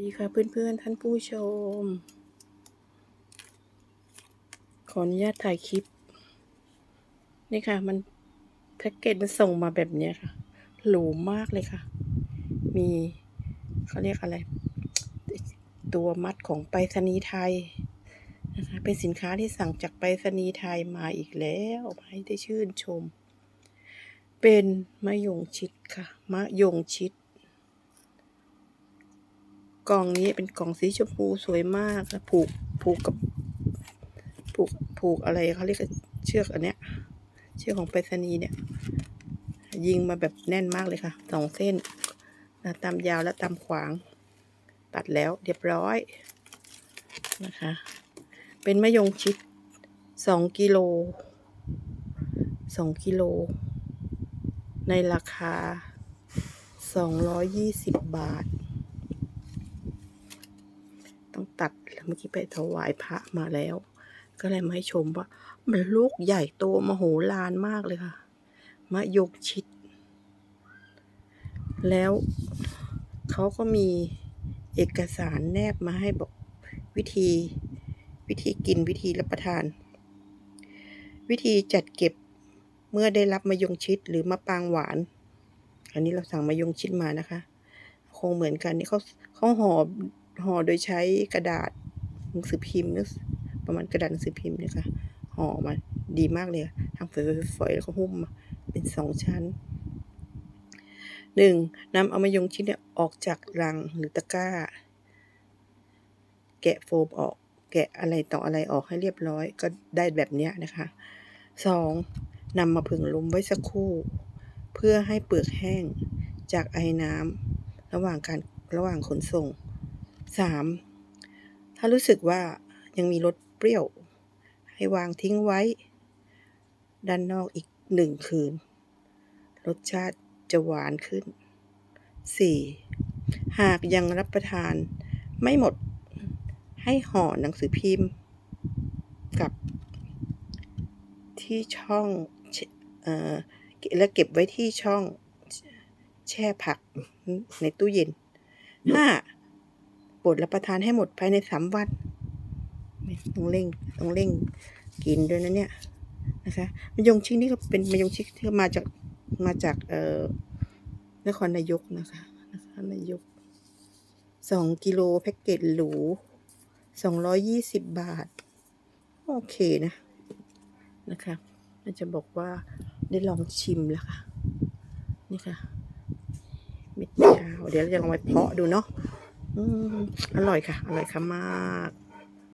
ดีค่ะเพื่อนๆท่านผู้ชม ขออนุญาตถ่ายคลิป นี่ค่ะ มันแพ็กเกจมันส่งมาแบบเนี้ยค่ะ หรูมากเลยค่ะ มีเขาเรียกอะไร ตัวมัดของไปรษณีย์ไทยนะคะเป็นสินค้าที่สั่งจากไปรษณีย์ไทยมาอีกแล้วให้ได้ชื่นชม เป็นมะยงชิดค่ะ มะยงชิด กล่องนี้เป็นกล่องสีชมพูสวยมากนะผูกผูกกับผูกผูกอะไรเขาเรียกเชือกอันเนี้ย เชือกของไปรษณีย์เนี่ย ยิงมาแบบแน่นมากเลยค่ะสองเส้นนะตามยาวและตามขวาง ตัดแล้วเรียบร้อยนะคะ เป็นมะยงชิดสองกิโลสองกิโล ในราคาสองร้อยยี่สิบบาท ต้องตัดเมื่อกี้ไปถวายพระมาแล้ว ก็เลยมาให้ชมว่า มันลูกใหญ่โตมโหฬารมากเลยค่ะมะยงชิด แล้วเขาก็มีเอกสารแนบมาให้บอกวิธี วิธีกินวิธีรับประทาน วิธีจัดเก็บเมื่อได้รับมะยงชิดหรือมะปางหวาน อันนี้เราสั่งมะยงชิดมานะคะ คงเหมือนกันนี่เขาเขาห่อ ห่อโดยใช้กระดาษหนังสือพิมพ์นึกประมาณกระดาษหนังสือพิมพ์นี่ยค่ะห่อมาดีมากเลยทำฝอยๆแล้วก็หุ้มเป็นสองชั้นหนึ่งนำเอามายงชิดเนี่ยออกจากรังหรือตะกร้า แกะโฟมออก แกะอะไรต่ออะไรออกให้เรียบร้อยก็ได้แบบนี้นะคะสองนำมาผึ่งลมไว้สักครู่ เพื่อให้เปลือกแห้งจากไอ้น้ำระหว่างการระหว่างขนส่ง 3. ถ้ารู้สึกว่ายังมีรสเปรี้ยว ให้วางทิ้งไว้ ด้านนอกอีกหนึ่งคืน รสชาติจะหวานขึ้น 4. หากยังรับประทานไม่หมดให้ห่อหนังสือพิมพ์ กับที่ช่องเออและเก็บไว้ที่ช่องแช่ผักในตู้เย็นห้า โปรดรับประทานให้หมดภายในสามวันต้องเร่งต้องเร่งกินด้วยนะเนี่ยนะคะมะยงชิดนี่ก็เป็นมะยงชิดที่มาจากมาจากเอ่อนครนายกนะคะนครนายกสองกิโลแพ็กเกจหรูสองร้อยยี่สิบบาท โอเคนะนะคะน่าจะบอกว่าได้ลองชิมแล้วค่ะ นี่ค่ะเม็ดยาว เดี๋ยวเราจะลองไปเพาะดูเนาะ อร่อยค่ะ อร่อยค่ะมาก